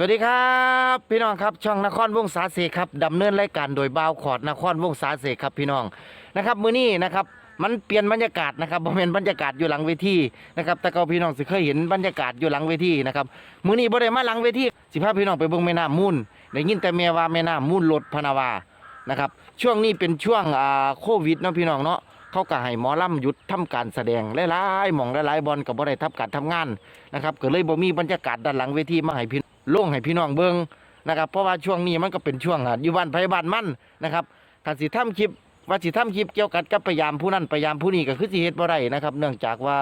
สวัสดีครับ พี่น้องครับช่องนครวงศาเสกครับดำเนินรายการโดยบ่าวขอดนครวงศาเสกครับพี่น้องนะครับมื้อนี้นะครับมันเปลี่ยนบรรยากาศนะครับบ่แม่นบรรยากาศอยู่หลังเวทีนะครับแต่ก็พี่น้องสิเคยเห็นบรรยากาศอยู่หลังเวทีนะครับมื้อนี้บ่ได้มาหลังเวทีสิพาพี่น้องไปเบิ่งแม่น้ำมูลได้ยินแต่แม่ว่าแม่น้ำมูลลดพนาวานะครับช่วงนี้เป็นช่วงอ่าโควิดเนาะพี่น้องเนาะเขาก็ให้หมอลำหยุดทำการแสดงหลายๆหม่องหลายๆบอลก็บ่ได้ทับการทำงานนะครับก็เลยบ่มีบรรยากาศด้านหลังเวทีมาให้พี่ ลงให้พี่น้องเบิงนะครับ เพราะว่าช่วงนี้มันก็เป็นช่วงอะยู่บ้านไผบ้านมันนะครับถ้าสิทำคลิปว่าสิทำคลิปเกี่ยวกับกับพยายามผู้นั้นพยายามผู้นี้ก็คือสิเฮ็ดบ่ได้นะครับ เนื่องจากว่า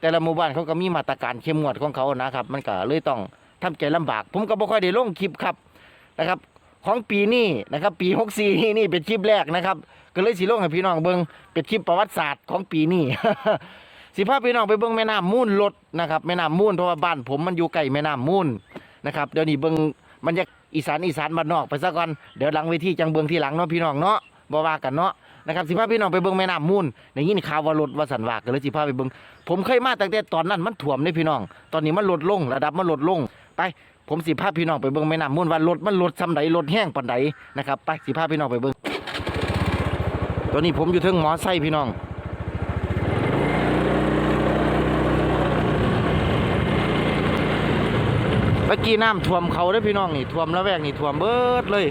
แต่ละหมู่บ้านเขาก็มีมาตรการเข้มงวดของเขานะครับ มันก็เลยต้องทำใจลำบาก ผมก็บ่ค่อยได้ลงคลิปครับนะครับ ของปีนี้นะครับ ปี64นี่นี่เป็นคลิปแรกนะครับ ก็เลยสิลงให้พี่น้องเบิ่งเป็นคลิปประวัติศาสตร์ของปีนี้สิพาพี่น้องไปเบิ่งแม่น้ำมูลลดนะครับแม่น้ำมูลเพราะว่าบ้านผมมันอยู่ใกล้แม่น้ำมูล นะครับเดี๋ยวนี้เบิ่งมันจะอีสานอีสานบ้านนอกไปซะก่อนเดี๋ยวหลังเวทีจังเบิ่งที่หลังเนาะพี่น้องเนาะบ่ว่ากันเนาะนะครับสิพาพี่น้องไปเบิ่งแม่น้ำมูลได้ยินข่าวว่ารถว่าสันวากก็เลยสิพาไปเบิ่งผมเคยมาตั้งแต่ตอนนั้นมันท่วมเด้พี่น้อง ตอนนี้มันลดลงระดับมันลดลงไปผมสิพาพี่น้องไปเบิ่งแม่น้ำมูลว่ารถมันลดซำใดลดแห้งปานใดนะครับไปสิพาพี่น้องไปเบิ่งตอนนี้ผมอยู่เทิงหมอไซค์พี่น้อง มื่อกี้น้ำท่วมเขาได้พี่น้องนี่ท่วมแล้วแวกนี่ท่วมเบิดเลย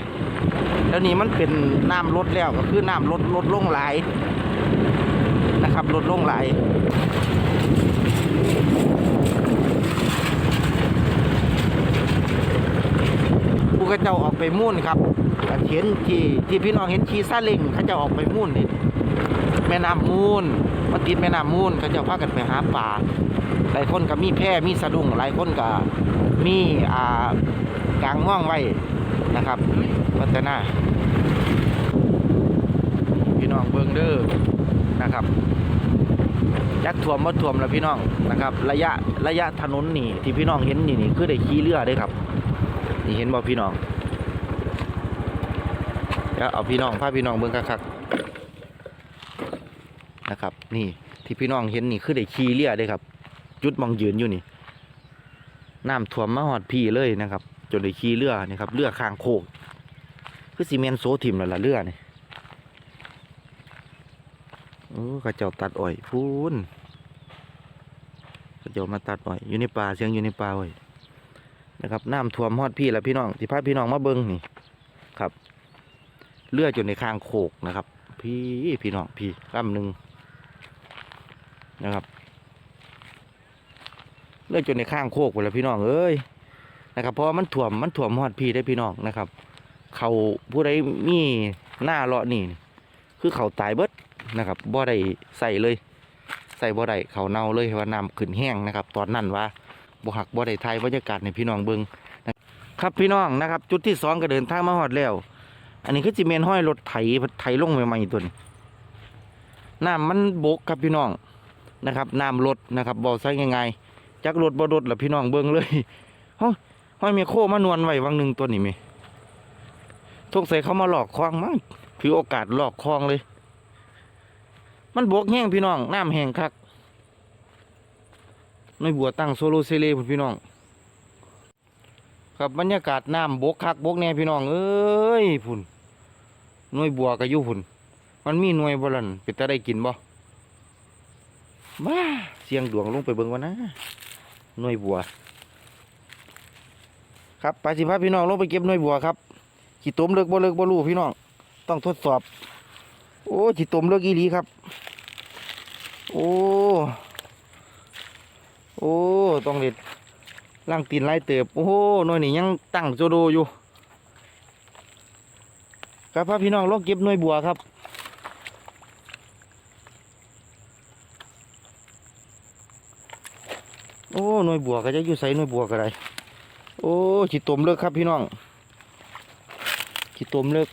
แล้วนี่มันเป็นน้ำลดแล้วก็คือน้ำลดลดลงหลายนะครับลดลงหลายผู้กระเจ้าออกไปมุ่นครับเห็นที่ที่พี่น้องเห็นขี่ซาเล้งเขาเจ้าออกไปมุ่นนี่แม่น้ำมูลมาติดแม่น้ำมูลเขาเจ้าพากันไปหาปลาหลายคนก็มีแพร่มีสะดุ้งหลายคนก็ มีอ่ากลางม่องไว้นะครับวัฒนาพี่น้องเบิงเด้อนะครับยักท่วมมาท่วมแล้วพี่น้องนะครับ ระยะระยะถนนนี่ที่พี่น้องเห็นนี่นี่คือได้ขี่เรือเด้ครับนี่เห็นบ่พี่น้องเดี๋ยวเอาพี่น้องพาพี่น้องเบิ่งคักๆนะครับ นี่ที่พี่น้องเห็นนี่คือได้ขี่เรือเด้ครับ จุดมองยืนอยู่นี่ น้ำท่วมมาหอดพี่เลยนะครับ จนได้ขี่เรือนี่ครับเรือข้างโคกคือซีเมนต์โซทิมแล้วล่ะเรือนี่โอ้เข้าเจ้าตัดอ้อยพูนเข้าเจ้ามาตัดอ้อยอยู่ในป่าเสียงอยู่ในป่าอ้อยนะครับน้ำท่วมหอดพี่แล้วพี่น้องที่พาพี่น้องมาเบิ้งนี่ครับเรือจนในข้างโคกนะครับ พี่พี่น้องพี่ลำหนึ่งนะครับ เลื่อนจนในข้างโคกไปแล้วพี่น้องเอ้ยนะครับเพราะว่ามันถ่วมมันถ่วมหอดพี่ได้พี่น้องนะครับ เขาผู้ใดมีหน้าเลาะนี่ คือเขาตายเบิดนะครับบ่ได้ใส่เลย ใส่บ่ได้เขาเน่าเลยว่าน้ำขึ้นแห้งนะครับ ตอนนั้นว่าบ่หักบ่ได้ไทยบรรยากาศในพี่น้องเบิงนะครับพี่น้องนะครับ จุดที่สองก็เดินทางมาหอดแล้ว อันนี้คือจีเมนห้อยรถไถไถลงใหม่ๆตัวนี้น้ำมันบกครับพี่น้องนะครับน้ำลดนะครับบอกซะง่ายๆ จักรถบ่รถล่ะพี่น้องเบิ่งเลยห้อยห้อยมีโคมานวลไว้วังหนึ่งตัวนี้มีทกใส่เขามาหลอกคลองมั้งถือโอกาสหลอกคลองเลย มันบกแห้งพี่น้องน้ำแห้งคักในบัวตั้งโซโลเซเล่พี่น้อง ครับบรรยากาศน้ำบกคักบกแน่พี่น้องเอ้ยพุ่นหน่วยบัวก็อยู่พุ่น มันมีหน่วยบ่ลันเป็นตาได้กินบ่บ้าเสียงดวงลงไปเบิ่งวะนะ หน่วยบัว ครับไปสิพาพี่น้องลงไปเก็บหน่วยบัวครับขีต้มเลิกบ่เลิกบ่รู้พี่น้อง ต้องทดสอบ โอ้ขีต้มเลิกอีหลีครับ โอ้โอ้ต้องเด็ดล่างตีนไล่เติบโอ้โหหน่วยนี่ยังตั้งโจโดอยู่ครับพาพี่น้องลงเก็บหน่วยบัวครับ โอ้ หน่วยบัวก็จะอยู่ใส่หน่วยบัวก็ได้โอ้ขีตมเลิกครับพี่น้องขีตมเลิก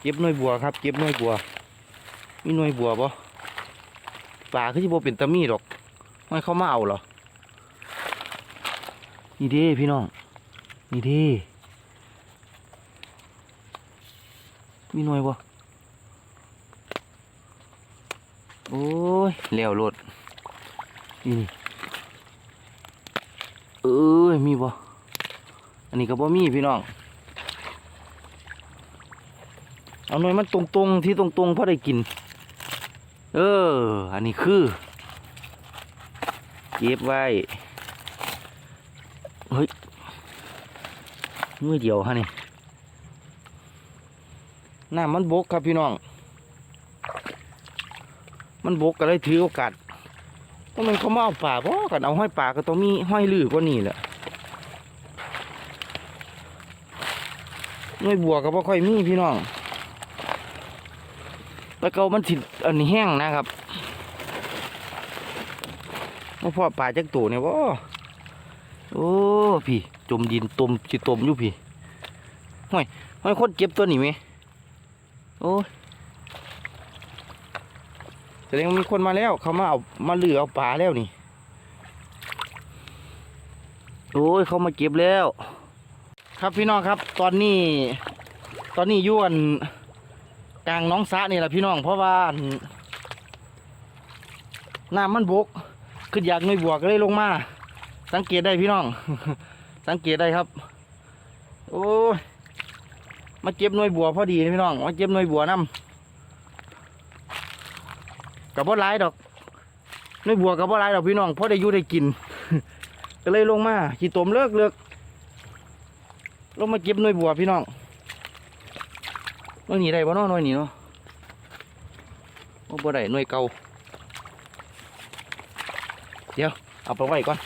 เก็บหน่วยบัวครับเก็บหน่วยบัวมีหน่วยบัวปะป่าคือที่บ่เป็นตะมีดอกไม่เข้ามาเอาเหรอนี่ด้พี่น้องนี่ด้มีหน่วยบ่ โอ้ยเลี้ยวรถนี่นี่เอ้ยมีบ่อันนี้ก็บ่มีพี่น้องเอาหน่อยมันตรงๆที่ตรงๆพอได้กิน เออ อันนี้คือเก็บไว้เฮ้ยมือเดียวฮะนี่น้ำมันบกครับพี่น้อง มันบกก็เลยถือโอกาสว่ามันเขามาเอาป่าเพราะกันเอาห้อยป่าก็ต้องมีห้อยลือกว่านี่แหละหน่วยบัวก็บ่ค่อยมีพี่น้องแล้วก็มันถิดอันนี้แห้งนะครับว่าพ่อป่าจักตัวเนี่ยว่าโอ้พี่ จมดินตมจิตมอยู่พี่ห้อยห้อยคนเก็บตัวนี้ไหมโอ้ย ดงมีคนมาแล้ว เขามาเอามาเหลือเอาปลาแล้วนี่ โอ้ยเขามาเก็บแล้ว ครับพี่น้องครับ ตอนนี้ ตอนนี้ยวนกลางน้องสะนี่แหละพี่น้องเพราะว่าน้ำมันบกขึ้นอยากหน่วยบวกก็เลยลงมา สังเกตได้พี่น้อง สังเกตได้ครับ โอ้ยมาเก็บหน่วยบัวพอดีนะพี่น้องมาเก็บหน่วยบัวนํ กับบ่หลายดอกหน่วยบัวกับบ่หลายดอกพี่น้องเพราะได้อยู่ได้กิน ก็เลยลงมาขี่ตมเลิกเลิกลงมาเก็บหน่วยบัวพี่น้องหน่วยหนีได้บ่นาะหน่วยหนีเนาะโอ้บ่ได้หน่วยเก่าเดี๋ยวเอาไปไว้ก่อน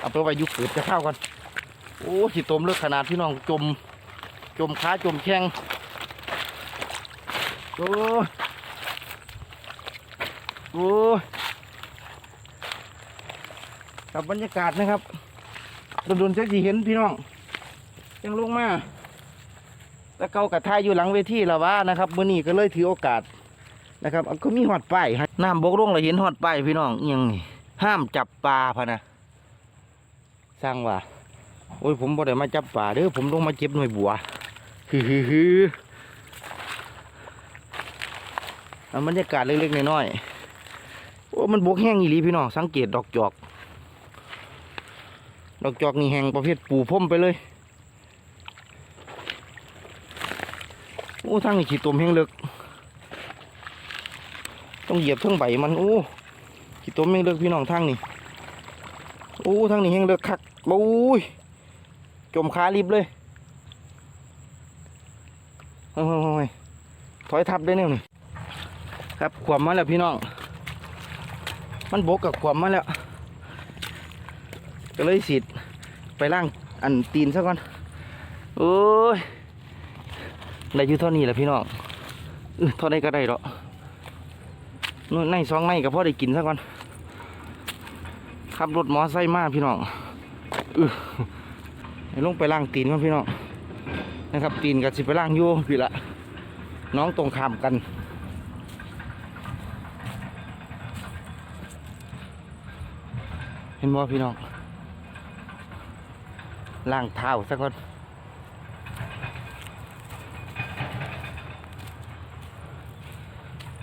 เอาไปไว้ยุคเกิดจะเข้าวก่อนโอ้สิตมเลิกขนาดพี่น้องจม จมขาจมแข้งโอ้ โอ้กับบรรยากาศนะครับโดนๆจะสิเห็นพี่น้อง ยังลงมา แล้วเกากระทายอยู่หลังเวทีแล้วว่านะครับมื่อนี้ก็เลยถือโอกาสนะครับเอาก็มีหอดป้ายน้ำบกลงเราเห็นหอดป้ายพี่น้องอิหยังนี่ห้ามจับปลาพะนะสร้างว่าโอ้ยผมบ่ได้มาจับปลาเด้อผมลงมาเก็บหน่วยบัวฮือฮือฮือเอาบรรยากาศเล็กๆน้อยๆ โอ้มันบกแห้งอีหลีพี่น้องสังเกตดอกจอก ดอกจอกนี่แห้งประเภทปูพ่มไปเลยโอ้ทางนี้ขีดตมแห้งเลิกต้องเหยียบเทั้งใบมันโอ้ขีดตมแห้งเลิกพี่น้องทางนี้โอ้ทางนี้แห้งเลิกคักโอ้ยจมขารีบเลยเฮ้ยเฮ้ยเฮ้ยถอยทับได้แน่นี่ครับขวามมาแล้วพี่น้อง มันบกกับขวามมาแล้ว ก็เลยสิไปล่างอันตีนซะก่อน โอ้ยได้อยู่เท่านี้แหละพี่น้องเออเท่านี้ก็ได้หรอกนู่นในซองในก็พอได้กินซะก่อนขับรถมอไซค์มาพี่น้องเออลงไปล่างตีนก่อนพี่น้องนะครับ ตีนกับสิไปล่างอยู่พี่ละน้องตรงข้ามกัน เห็นบ่พี่น้องล่างเท้าซะก่อน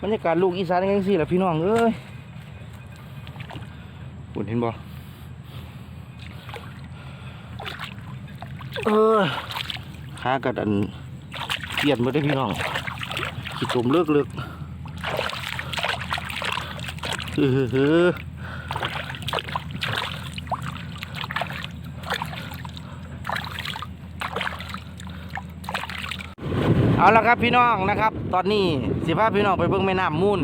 บรรยากาศลูกอีสานยังสิล่ะพี่น้องเอ้ยบุญเห็นบ่เออหากัดอันเปลี่ยนมาได้พี่น้องขี้ตุ่มเลิกเลิกเอเฮ้อ เอาละครับพี่น้องนะครับ ตอนนี้สิพาพี่น้องไปเบิ่งแม่น้ำมูล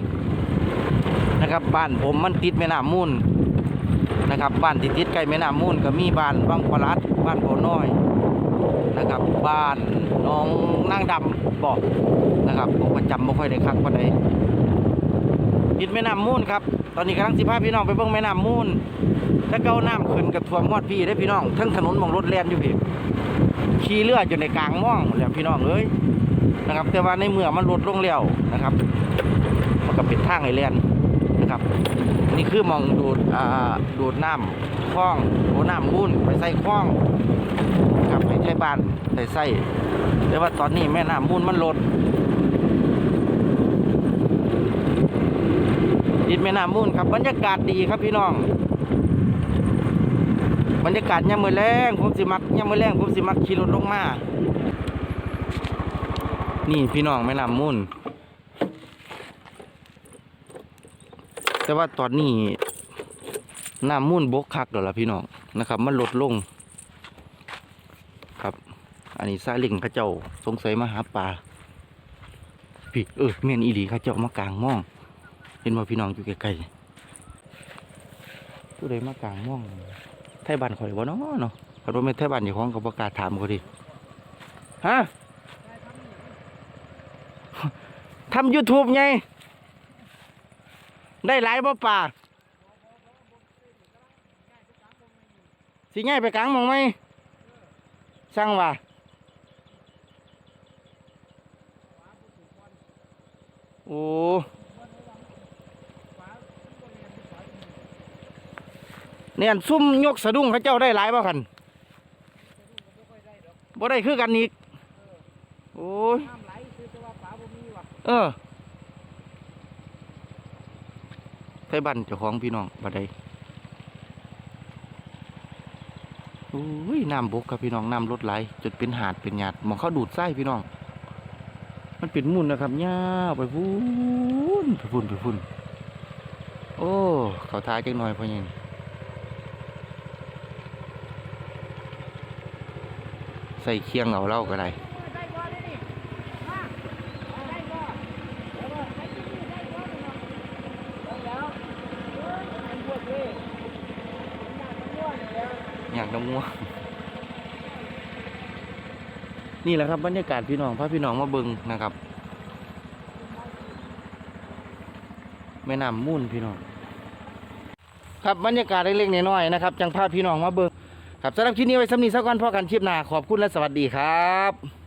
นะครับบ้านผมมันติดแม่น้ำมูลนะครับบ้านที่ติดใกล้แม่น้ำมูลก็มีบ้านบางปลัดบ้านโพน้อยนะครับบ้านน้องนางดำบอกนะครับผมก็จำไม่ค่อยได้คักปานใดติดแม่น้ำมูลครับตอนนี้กำลังสิพาพี่น้องไปเบิ่งแม่น้ำมูลถ้าเก้าน้ำขึ้นกับท่วมมอดพี่ได้พี่น้องทั้งถนนมองรถแล่นอยู่พี่ขี่เรืออยู่ในกลางม่องแล้วพี่น้องเอ้ย นะครับ แต่ว่าในเมื่อมันลดลงแล้วนะครับมันก็เป็นทางไอแลนนะครับ นี่คือมองดูดอ่าดูดน้ำคลองโอน้ำมุ่นไปใส่คลองนะครับไปใช้บ้านใส่ใส่แต่ว่าตอนนี้แม่น้ำมุ่นมันลดดิดแม่น้ำมุ่นครับบรรยากาศดีครับพี่น้องบรรยากาศยามมื้อแรงผมสิมักยามมื้อแรงผมสิมักขี่รถลงมา นี่พี่น้องแม่น้ำมูลแต่ว่าตอนนี้น้ำมูลบกคักแล้วล่ะพี่น้องนะครับ มันลดลง ครับ อันนี้ซาเลิงข้าเจ้าสงสัยมาหาปลาพี่เออเมียนอีหลีข้าเจ้ามากลางม่อง เห็นว่าพี่น้องอยู่ไกลๆผู้ใดมากลางม่องไทยบ้านข่อยบ่เนาะเนาะคันว่าไม่ไทยบ้านอย่าของก็ประกาศถามเขาดิฮะ ทำ YouTube ไง ได้หลายบ่ป่าสิง่ายไปกลางมองไหมสั่งว่าโอ้เนี่ยซุ่มยกสะดุ้งเขาเจ้าได้หลายบ่คันบ่ได้คือกันอีก โอ้ย เออไทบ้านเจ้าของพี่น้องบัดใดโอ้ยน้ำบกครับพี่น้องน้ำลดไหลจนเป็นหาดเป็นหยาดมองเขาดูดไส้พี่น้อง มันเป็นมุ่นนะครับย่าไปพุ่นไปพุ่นไปพุ่นโอ้เขาท้ายจังหน่อยพ่อยังใส่เคียงเอาเล่าก็ได้ ได้บ่ได้นี่มาได้บ่ได้บ่ได้ที่นี่ได้บ่ได้แล้วเออมันปวดเว้ย อยากดมง้วอยางน้ำง่วงนี่แหละครับบรรยากาศพี่น้องพาพี่น้องมาเบิงนะครับแม่น้ำมุ่นพี่น้องครับบรรยากาศเล็กๆน้อยๆนะครับจังพาพี่น้องมาเบิงครับสำหรับคลิปนี้ไว้สำนีสักวันพอกันคลิปหน้าขอบคุณและสวัสดีครับ